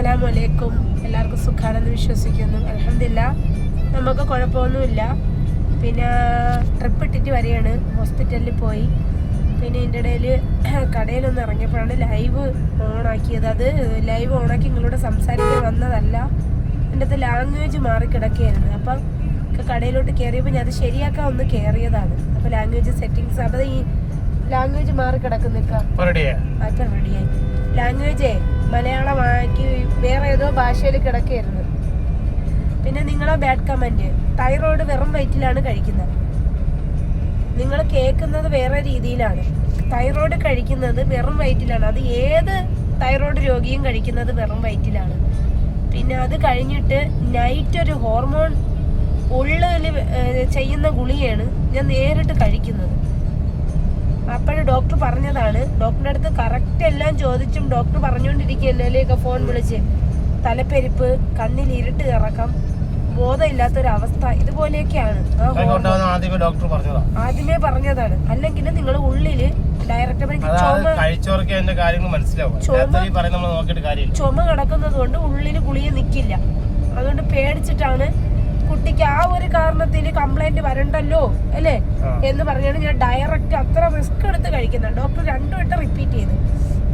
അസ്സലാമു അലൈക്കും എല്ലാവർക്കും സുഖാണെന്ന് വിശ്വസിക്കുന്നു. അലഹമില്ല നമുക്ക് കുഴപ്പമൊന്നുമില്ല പിന്നെ ട്രിപ്പ് ഇട്ടിട്ട് വരികയാണ്. ഹോസ്പിറ്റലിൽ പോയി. പിന്നെ ഇതിന്റെ ഇടയിൽ കടയിലൊന്ന് ഇറങ്ങിയപ്പോഴാണ് ലൈവ് ഓണാക്കിയത് അത് ലൈവ് ഓണാക്കി നിങ്ങളോട് സംസാരിക്കാൻ വന്നതല്ല. എന്റെ അത് ലാംഗ്വേജ് മാറി കിടക്കുകയായിരുന്നു അപ്പം കടയിലോട്ട് കയറിയപ്പോൾ ഞാൻ അത് ശരിയാക്കാൻ ഒന്ന് കയറിയതാണ് അപ്പോൾ ലാംഗ്വേജ് സെറ്റിങ്സ് അപ്പോൾ ഈ ലാംഗ്വേജ് മാറി കിടക്കുന്നില്ല ലാംഗ്വേജേ മലയാളമാക്കി വേറെ ഏതോ ഭാഷയിൽ കിടക്കുകയായിരുന്നു. പിന്നെ നിങ്ങളെ ബാഡ് കമന്റ് തൈറോയ്ഡ് വെറും വയറ്റിലാണ് കഴിക്കുന്നത്. നിങ്ങൾ കേൾക്കുന്നത് വേറെ രീതിയിലാണ്. തൈറോയ്ഡ് കഴിക്കുന്നത് വെറും വയറ്റിലാണ്. അത് ഏത് തൈറോയ്ഡ് രോഗിയും കഴിക്കുന്നത് വെറും വയറ്റിലാണ്. പിന്നെ അത് കഴിഞ്ഞിട്ട് നൈറ്റ് ഒരു ഹോർമോൺ ഉള്ളിൽ ചെയ്യുന്ന ഗുളിയാണ് ഞാൻ നേരിട്ട് കഴിക്കുന്നത്. അപ്പോഴും ഡോക്ടർ പറഞ്ഞതാണ് ഡോക്ടറിന്റെ അടുത്ത് കറക്റ്റ് എല്ലാം ചോദിച്ചും ഡോക്ടർ പറഞ്ഞുകൊണ്ടിരിക്കുകയല്ലേ? ഫോൺ വിളിച്ച്. തലപ്പെരിപ്പ് കണ്ണിൽ ഇരുട്ട് ഇറക്കം ബോധമില്ലാത്തൊരവസ്ഥ ഇതുപോലെയൊക്കെയാണ്. ആദ്യമേ ഡോക്ടർ പറഞ്ഞതാ. ആദ്യമേ പറഞ്ഞതാണ്. അല്ലെങ്കിൽ നിങ്ങൾ ഉള്ളിൽ ഡയറക്റ്റ് ചുമ കിടക്കുന്നത് കൊണ്ട് ഉള്ളിൽ ഗുളിയെ നിക്കില്ല. അതുകൊണ്ട് പേടിച്ചിട്ടാണ് കുട്ടിക്ക് ആ ഒരു കാരണത്തിൽ കംപ്ലൈന്റ് വരണ്ടല്ലോ അല്ലേ? എന്ന് പറഞ്ഞാണ് ഞാൻ ഡയറക്റ്റ് അത്ര റിസ്ക് എടുത്ത് കഴിക്കുന്നത് ഡോക്ടർ രണ്ടു വട്ടം റിപ്പീറ്റ് ചെയ്തു.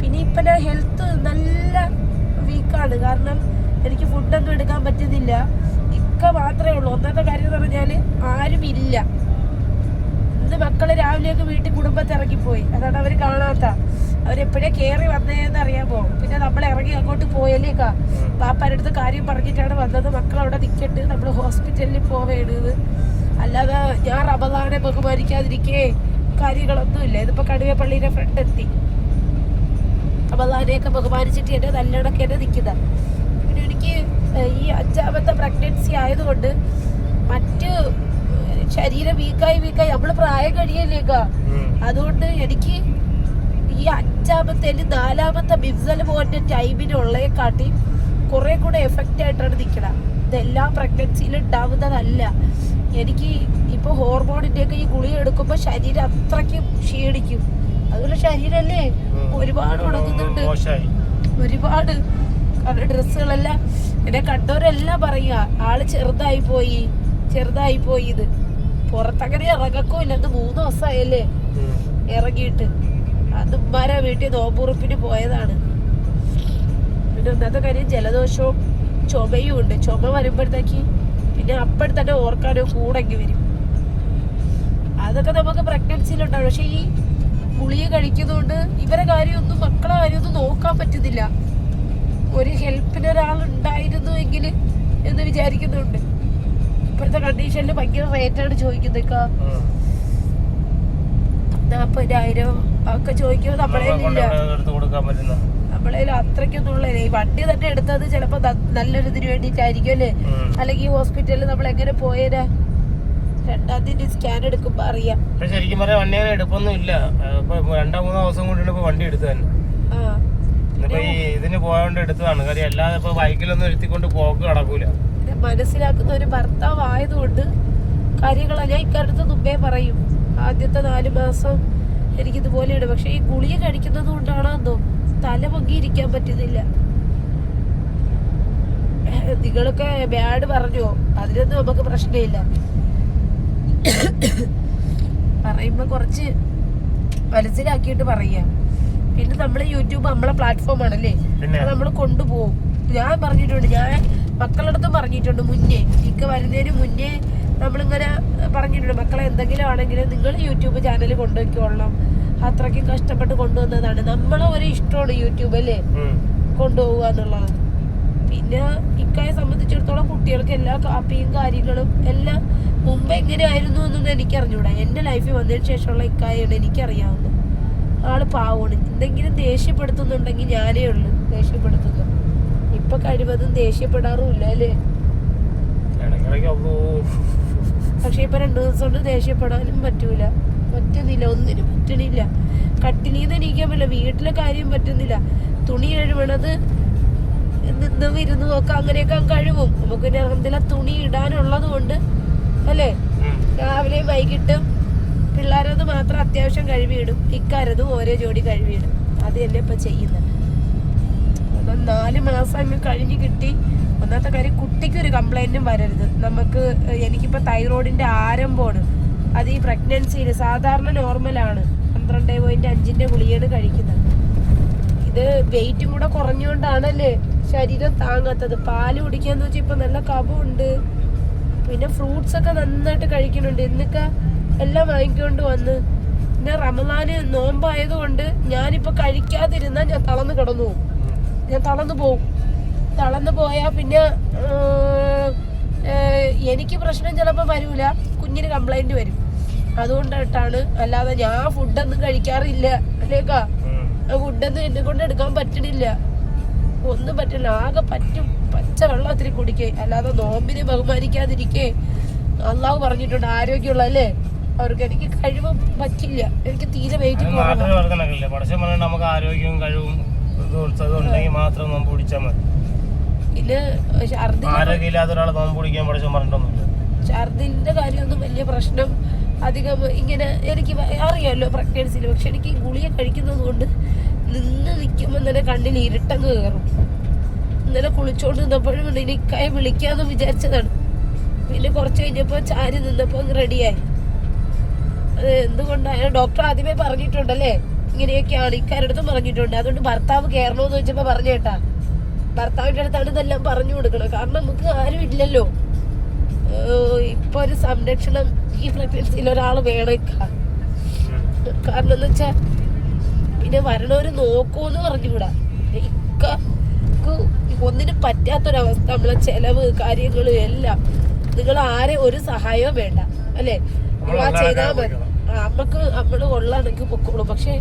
പിന്നെ ഇപ്പൊ ഞാൻ ഹെൽത്ത് നല്ല വീക്കാണ് കാരണം എനിക്ക് ഫുഡൊന്നും എടുക്കാൻ പറ്റുന്നില്ല. ഇക്ക മാത്രമേ ഉള്ളൂ. ഒന്നാമത്തെ കാര്യം എന്ന് പറഞ്ഞാൽ ആരും ഇല്ല. ഇന്ന് മക്കൾ രാവിലെയൊക്കെ വീട്ടിൽ കുടുംബത്തെ ഇറങ്ങിപ്പോയി അതാണ് അവർ കാണാത്ത. അവരെപ്പോഴേ കയറി വന്നതെന്ന് അറിയാമോ പിന്നെ നമ്മൾ ഇറങ്ങി അങ്ങോട്ട് പോയല്ലേക്കാ പാപ്പാരടുത്ത് കാര്യം പറഞ്ഞിട്ടാണ് വന്നത്. മക്കൾ അവിടെ നിൽക്കട്ട് നമ്മൾ ഹോസ്പിറ്റലിൽ പോവേണ്ടത് അല്ലാതെ ഞാൻ റമദാനെ ബഹുമാനിക്കാതിരിക്കേ കാര്യങ്ങളൊന്നും ഇല്ല. ഇതിപ്പോ കടുവ പള്ളിയുടെ ഫ്രണ്ട് എത്തി. റമദാനെയൊക്കെ ബഹുമാനിച്ചിട്ട് എന്നെ നല്ലോണൊക്കെ എന്നെ നിൽക്കുന്ന പിന്നെ എനിക്ക് ഈ അഞ്ചാമത്തെ പ്രഗ്നൻസി ആയതുകൊണ്ട് മറ്റ് ശരീരം വീക്കായി വീക്കായി നമ്മൾ പ്രായം കഴിയല്ലേക്കാ അതുകൊണ്ട് എനിക്ക് ഈ അഞ്ചാമത്തെ അല്ലെങ്കിൽ നാലാമത്തെ മിസൽ പോയിന്റ് ടൈമിനുള്ളേക്കാട്ടി കുറെ കൂടെ എഫക്റ്റ് ആയിട്ടാണ് നിൽക്കണം ഇതെല്ലാം പ്രഗ്നൻസിയിൽ ഉണ്ടാവുന്നതല്ല. എനിക്ക് ഇപ്പൊ ഹോർമോണിന്റെ ഒക്കെ ഈ ഗുളി എടുക്കുമ്പോൾ ശരീരം അത്രയ്ക്കും ക്ഷീണിക്കും. അതുപോലെ ശരീരമല്ലേ. ഒരുപാട് ഉണങ്ങുന്നുണ്ട്. ഒരുപാട് ഡ്രസ്സുകളെല്ലാം എന്നെ കണ്ടവരെല്ലാം പറയുക ആൾ ചെറുതായി പോയി ചെറുതായി പോയി ഇത് പുറത്തങ്ങനെ ഇറങ്ങക്കോ ഇല്ല ഇത് മൂന്ന് ദിവസമായല്ലേ. ഇറങ്ങിയിട്ട്. അത് വീട്ടിൽ നോമ്പുറുപ്പിന് പോയതാണ്. പിന്നെ ഒന്നാമത്തെ കാര്യം ജലദോഷവും ചുമയും ഉണ്ട്. ചുമ വരുമ്പോഴത്തേക്ക് പിന്നെ അപ്പോഴും തന്നെ ഓർക്കാനോ കൂടെങ്കി വരും. അതൊക്കെ നമുക്ക് പ്രഗ്നൻസിയിലുണ്ടാവും പക്ഷെ ഈ ഗുളിക കഴിക്കുന്നതുകൊണ്ട് ഇവരെ കാര്യമൊന്നും മക്കളെ കാര്യമൊന്നും നോക്കാൻ പറ്റുന്നില്ല. ഒരു ഹെൽപ്പിന് ഒരാൾ ഉണ്ടായിരുന്നു എങ്കിൽ എന്ന് വിചാരിക്കുന്നുണ്ട്. ഇപ്പോഴത്തെ കണ്ടീഷനിൽ ഭയങ്കര റേറ്റാണ് ചോദിക്കുന്നത് ഉം. ഒക്കെ ചോദിക്കുമ്പോൾ നമ്മളെ നമ്മളെ അത്രയ്ക്കൊന്നും ഉള്ള ഈ വണ്ടി തന്നെ എടുത്തത് ചിലപ്പോ നല്ലൊരു ഇതിന് വേണ്ടിട്ടായിരിക്കും അല്ലേ. അല്ലെങ്കിൽ ഹോസ്പിറ്റലിൽ നമ്മൾ എങ്ങനെ പോയേരാ രണ്ടാം തീയതി സ്കാൻ എടുക്കുമ്പോ അറിയാം. ശരിക്കും പറയാൻ വണ്ടി അങ്ങനെ എടുപ്പൊന്നും ഇല്ല. ഇപ്പൊ രണ്ടോ മൂന്നോ ദിവസം കൊണ്ടാണ് ഇപ്പൊ വണ്ടി എടുത്തു തന്നെ. ആ. ഇന്നിപ്പോ ഈ ഇതിന് പോയോണ്ട് എടുത്തതാണ്. കാര്യം അല്ലാതെ ഇപ്പൊ ബൈക്കിലൊന്നും ഇരുത്തിക്കൊണ്ട് പോക്ക് നടക്കൂല. മനസ്സിലാക്കുന്ന ഒരു ഭർത്താവ് ആയതുകൊണ്ട് കാര്യങ്ങൾ ഞാൻ ഇക്കാലത്ത് മുമ്പേ പറയും. ആദ്യത്തെ നാല് മാസം എനിക്കിതുപോലെയാണ് പക്ഷെ ഈ ഗുളിക കഴിക്കുന്നത് കൊണ്ടാണെന്നോ തല പൊങ്ങിയിരിക്കാൻ പറ്റുന്നില്ല. നിങ്ങളൊക്കെ ബാഡ് പറഞ്ഞോ? അതിനൊന്നും നമുക്ക് പ്രശ്നമില്ല. പറയുമ്പോ കുറച്ച് മനസ്സിലാക്കിയിട്ട് പറയാം പിന്നെ നമ്മൾ യൂട്യൂബ് നമ്മളെ പ്ലാറ്റ്ഫോം ആണല്ലേ? നമ്മൾ കൊണ്ടുപോകും. ഞാൻ പറഞ്ഞിട്ടുണ്ട്. ഞാൻ മക്കളടുത്തും പറഞ്ഞിട്ടുണ്ട് മുന്നേ. ഇക്ക വരുന്നതിന് മുന്നേ നമ്മളിങ്ങനെ പറഞ്ഞിട്ടുണ്ട് മക്കളെ എന്തെങ്കിലും ആണെങ്കിലും നിങ്ങൾ യൂട്യൂബ് ചാനൽ കൊണ്ടുപോയിക്കോളണം. അത്രയ്ക്ക് കഷ്ടപ്പെട്ട് കൊണ്ടുവന്നതാണ്. നമ്മളെ ഒരു ഇഷ്ടമാണ് യൂട്യൂബ് അല്ലേ. കൊണ്ടുപോവുക എന്നുള്ളത്. പിന്നെ ഇക്കായെ സംബന്ധിച്ചിടത്തോളം കുട്ടികൾക്ക് എല്ലാ കാപ്പിയും കാര്യങ്ങളും എല്ലാം മുമ്പ് എങ്ങനെയായിരുന്നു എന്നൊന്നും എനിക്ക് അറിഞ്ഞൂടാ എന്റെ ലൈഫിൽ വന്നതിന് ശേഷമുള്ള ഇക്കായാണ് എനിക്കറിയാവുന്നത്. ആൾ പാവമാണ്. എന്തെങ്കിലും ദേഷ്യപ്പെടുത്തുന്നുണ്ടെങ്കിൽ ഞാനേ ഉള്ളു ദേഷ്യപ്പെടുത്തുന്നത് ഇപ്പൊ കഴിവതും ദേഷ്യപ്പെടാറുമില്ല അല്ലേ? പക്ഷെ ഇപ്പൊ രണ്ടു ദിവസം കൊണ്ട് ദേഷ്യപ്പെടാനും പറ്റൂല. പറ്റുന്നില്ല ഒന്നിനും പറ്റണില്ല. കട്ടിലീന്ന് എണീക്കാൻ പറ്റില്ല. വീട്ടിലെ കാര്യം പറ്റുന്നില്ല. തുണി കഴുകണത് നിന്നും ഇരുന്നും ഒക്കെ അങ്ങനെയൊക്കെ അങ്ങ് കഴുകും. നമുക്ക് പിന്നെ എന്തെല്ലാം തുണി ഇടാനുള്ളത് കൊണ്ട് അല്ലേ. രാവിലെയും വൈകിട്ടും പിള്ളേരത് മാത്രം അത്യാവശ്യം കഴുകിയിടും. ഇക്കാരതും ഓരോ ജോഡി കഴുകിയിടും. അത് തന്നെ ഇപ്പൊ ചെയ്യുന്നത്. കാരണം നാല് മാസം അങ്ങ് കഴിഞ്ഞ് കിട്ടി. ഒന്നാമത്തെ കാര്യം കുട്ടിക്ക് ഒരു കംപ്ലൈന്റും വരരുത്. നമുക്ക് എനിക്കിപ്പോൾ തൈറോയിഡിന്റെ ആരംഭമാണ് അത് ഈ പ്രഗ്നൻസിയിൽ സാധാരണ നോർമലാണ് പന്ത്രണ്ട് പോയിന്റ് അഞ്ചിന്റെ ഗുളികയാണ് കഴിക്കുന്നത്. ഇത് വെയിറ്റും കൂടെ കുറഞ്ഞുകൊണ്ടാണല്ലേ ശരീരം താങ്ങാത്തത്? പാൽ കുടിക്കാന്ന് വെച്ചാൽ ഇപ്പൊ നല്ല കഫമുണ്ട് പിന്നെ ഫ്രൂട്ട്സ് ഒക്കെ നന്നായിട്ട് കഴിക്കുന്നുണ്ട്. ഇന്നൊക്കെ എല്ലാം വാങ്ങിക്കൊണ്ട് വന്ന്. പിന്നെ റമദാന് നോമ്പായതുകൊണ്ട് ഞാനിപ്പോ കഴിക്കാതിരുന്നാൽ ഞാൻ തളർന്ന് കിടന്നു പോകും ഞാൻ തളർന്നു പോകും തളർന്നു പോയാൽ പിന്നെ എനിക്ക് പ്രശ്നം ചിലപ്പോൾ വരൂല. കുഞ്ഞിന് കംപ്ലൈന്റ് വരും. അതുകൊണ്ടിട്ടാണ് അല്ലാതെ ഞാൻ ഫുഡൊന്നും കഴിക്കാറില്ല. അല്ലേക്കാ? ഫുഡൊന്നും എന്നെ കൊണ്ട് എടുക്കാൻ പറ്റണില്ല. ഒന്നും പറ്റില്ല ആകെ പറ്റും. പച്ച വെള്ളം ഒത്തിരി കുടിക്കേ. അല്ലാതെ നോമ്പിനെ ബഹുമാനിക്കാതിരിക്കേ. അള്ളാഹു പറഞ്ഞിട്ടുണ്ട് ആരോഗ്യമുള്ള അല്ലേ? അവർക്ക് എനിക്ക് കഴിവ് പറ്റില്ല. എനിക്ക് തീരെ വെയിറ്റ് നമുക്ക് ആരോഗ്യവും കഴിവും ഉണ്ടെങ്കിൽ മാത്രം പിടിച്ചാൽ മതി. ആരോഗ്യമില്ലാത്ത നോമ്പ് പറഞ്ഞിട്ടൊന്നുമില്ല. ഛർദിന്റെ കാര്യമൊന്നും വലിയ പ്രശ്നം അധികം ഇങ്ങനെ എനിക്ക് അറിയാമല്ലോ പ്രഗ്നൻസിയിൽ പക്ഷെ എനിക്ക് ഗുളിക കഴിക്കുന്നത് കൊണ്ട് നിന്ന് നിൽക്കുമ്പോൾ തന്നെ കണ്ണിൽ ഇരുട്ടങ്ങ് കയറും ഇന്നലെ കുളിച്ചോണ്ട് നിന്നപ്പോഴും കൈ വിളിക്കാന്ന് വിചാരിച്ചതാണ്. പിന്നെ കുറച്ച് കഴിഞ്ഞപ്പോൾ ചാരി നിന്നപ്പോൾ റെഡിയായി അത് എന്തുകൊണ്ടാണ് ഡോക്ടർ ആദ്യമേ പറഞ്ഞിട്ടുണ്ടല്ലേ? ഇങ്ങനെയൊക്കെയാണ് ഇക്കാരുടെ അടുത്തും പറഞ്ഞിട്ടുണ്ട്. അതുകൊണ്ട് ഭർത്താവ് കയറണമെന്ന് ചോദിച്ചപ്പോൾ പറഞ്ഞു കേട്ടാ. ഭർത്താവിന്റെ അടുത്താണ് ഇതെല്ലാം പറഞ്ഞു കൊടുക്കണം. കാരണം നമുക്ക് ആരും ഇല്ലല്ലോ. ഇപ്പൊ ഒരു സംരക്ഷണം ഈ പ്രഗ്നൻസിയിൽ ഒരാൾ വേണേക്കാം കാരണം എന്ന് വെച്ചാ പിന്നെ വരണവര് നോക്കൂന്ന് പറഞ്ഞുകൂടാ. ഇക്ക ഒന്നിനും പറ്റാത്തൊരവസ്ഥ നമ്മളെ ചെലവ് കാര്യങ്ങൾ എല്ലാം. നിങ്ങൾ ആരെ ഒരു സഹായവും വേണ്ട. അല്ലേ? ആ ചെയ്താൽ മതി. നമ്മക്ക് നമ്മൾ കൊള്ളാണെങ്കിൽ പൊക്കോളൂ. പക്ഷെ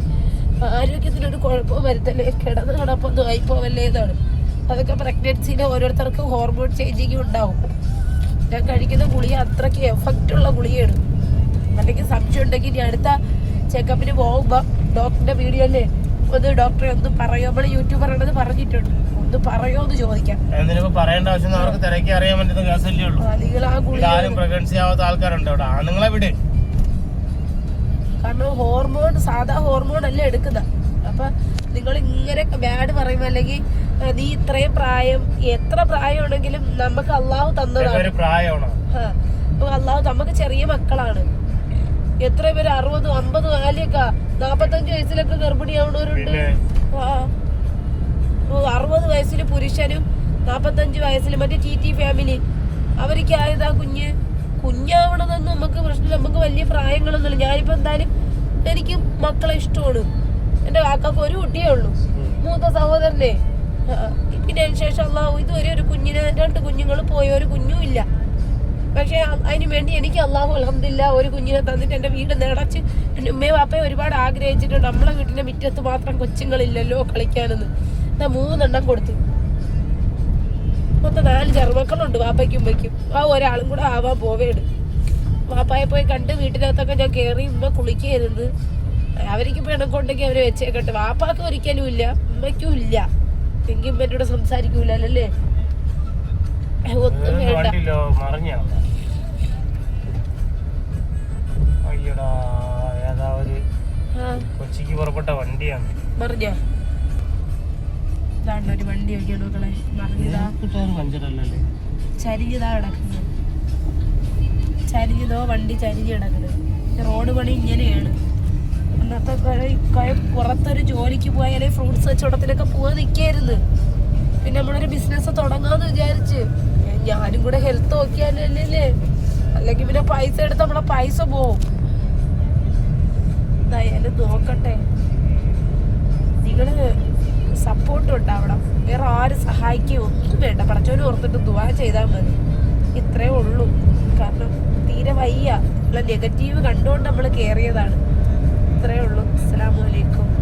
ആരോഗ്യത്തിനൊരു കുഴപ്പവും വരുത്തല്ലേ? കിടന്ന് കിടപ്പൊന്നും ആയിപ്പോവല്ലേ എന്നാണ് അതൊക്കെ പ്രഗ്നൻസിയിൽ ഓരോരുത്തർക്ക് ഹോർമോൺ ചേഞ്ചിങ് ഉണ്ടാവും. ഞാൻ കഴിക്കുന്ന ഗുളിക അത്രയ്ക്ക് എഫക്റ്റ് ഉള്ള ഗുളികയാണ്. അല്ലെങ്കിൽ സംശയം ഉണ്ടെങ്കിൽ ഇനി അടുത്ത ചെക്കപ്പിന് പോകുമ്പോൾ ഡോക്ടറിന്റെ വീഡിയോയിൽ ഒന്ന് ഡോക്ടറെ ഒന്ന് പറയോ? നമ്മൾ യൂട്യൂബറാണെന്ന് പറഞ്ഞിട്ടുണ്ട്. ഒന്ന് പറയോ എന്ന് ചോദിക്കാം. എന്തിനിപ്പോ പറയേണ്ട ആവശ്യം അവർക്ക് തിരക്കി അറിയാൻ പറ്റുന്ന കേസല്ലേ ഉള്ളൂ. പ്രഗ്നൻസി ആവാത്ത ആൾക്കാരുണ്ട് അവിടെ. ആണുങ്ങളെ വിട്. കാരണം ഹോർമോൺ സാധാ ഹോർമോൺ അല്ല എടുക്കുന്നത് അപ്പൊ നിങ്ങൾ ഇങ്ങനെ ബാഡ് പറയുമ്പോ അല്ലെങ്കിൽ നീ ഇത്രയും പ്രായം എത്ര പ്രായമാണെങ്കിലും നമുക്ക് അള്ളാഹു തന്നതാണ്. അള്ളാഹു നമുക്ക് ചെറിയ മക്കളാണ്. എത്ര പേര് അറുപതും അമ്പതും ആലിയൊക്കെ നാപ്പത്തഞ്ച് വയസ്സിലൊക്കെ ഗർഭിണിയാവണവരുണ്ട്. അറുപത് വയസ്സിൽ പുരുഷനും നാപ്പത്തഞ്ച് വയസ്സിൽ മറ്റേ ടി ടി ഫാമിലി. അവർക്ക് ആയതാ കുഞ്ഞ്. കുഞ്ഞാവണതൊന്നും നമുക്ക് പ്രശ്നമില്ല. നമുക്ക് വലിയ പ്രായങ്ങളൊന്നുമില്ല. ഞാനിപ്പോ എന്തായാലും എനിക്ക് മക്കളെ ഇഷ്ടമാണ്. എന്റെ കാക്കക്ക് ഒരു കുട്ടിയേ ഉള്ളൂ. മൂത്ത സഹോദരനെ. അതിന് ശേഷം അള്ളാഹു ഇതുവരെ ഒരു കുഞ്ഞിനെ രണ്ട് കുഞ്ഞുങ്ങൾ പോയ ഒരു കുഞ്ഞും ഇല്ല. പക്ഷെ അതിന് വേണ്ടി എനിക്ക് അള്ളാഹു അലഹമില്ല ഒരു കുഞ്ഞിനെ തന്നിട്ട് എന്റെ വീട് നിറച്ച് എന്റെ ഉമ്മയും വാപ്പയും ഒരുപാട് ആഗ്രഹിച്ചിട്ടുണ്ട്. നമ്മളെ വീട്ടിന്റെ മുറ്റത്ത് മാത്രം കൊച്ചുങ്ങളില്ലല്ലോ കളിക്കാനെന്ന്. എന്നാ മൂന്നെണ്ണം കൊടുത്തു. മൊത്തം നാല് ചെറുമക്കളുണ്ട് വാപ്പയ്ക്കും ഉമ്മയ്ക്കും. ആ ഒരാളും കൂടെ ആവാൻ പോവേണ്. വാപ്പായെ പോയി കണ്ട് വീട്ടിനകത്തൊക്കെ ഞാൻ കയറി ഉമ്മ കുളിക്കായിരുന്നു അവർക്ക് പെണ്ണം കൊണ്ടെങ്കിൽ അവരെ വെച്ചേക്കട്ടെ. വാപ്പാക്ക് ഒരിക്കലും ഇല്ല ഉമ്മയ്ക്കും ഇല്ല. എങ്കിൽ എന്നോട് സംസാരിക്കൂലല്ലേ? ഒന്നും വേണ്ട. കൊച്ചിക്ക് പുറപ്പെട്ട വണ്ടിയാണ്. ഇതാണ്ട് ഒരു വണ്ടി മക്കളെ. മറിഞ്ഞതാ. ചരിഞ്ഞതാ കിടക്കുന്നത്. ചരിഞ്ഞതോ വണ്ടി ചരിഞ്ഞ് കിടക്കുന്നത്. റോഡ് പണി ഇങ്ങനെയാണ്. അന്നത്തെ പുറത്തൊരു ജോലിക്ക് പോയാലേ ഫ്രൂട്ട്സ് കച്ചവടത്തിലൊക്കെ പോവാൻ നിൽക്കായിരുന്നു പിന്നെ നമ്മളൊരു ബിസിനസ് തുടങ്ങാന്ന് വിചാരിച്ച്. ഞാനും കൂടെ ഹെൽത്ത് നോക്കിയാലല്ലേ അല്ലെങ്കിൽ പിന്നെ പൈസ എടുത്ത് നമ്മളെ പൈസ പോവും. എന്തായാലും നോക്കട്ടെ. നിങ്ങൾ സപ്പോർട്ട് ഉണ്ടാവണം. വേറെ ആരും സഹായിക്കുകയോ ഒന്നും വേണ്ട. പടച്ചോനെ ഓർത്തിട്ട് ദുവാ ചെയ്താൽ മതി. ഇത്രേ ഉള്ളൂ. കാരണം തീരെ വയ്യ. നെഗറ്റീവ് കണ്ടുകൊണ്ട് നമ്മൾ കയറിയതാണ് ഇത്രേ ഉള്ളൂ. അസ്സാം അലൈക്കും.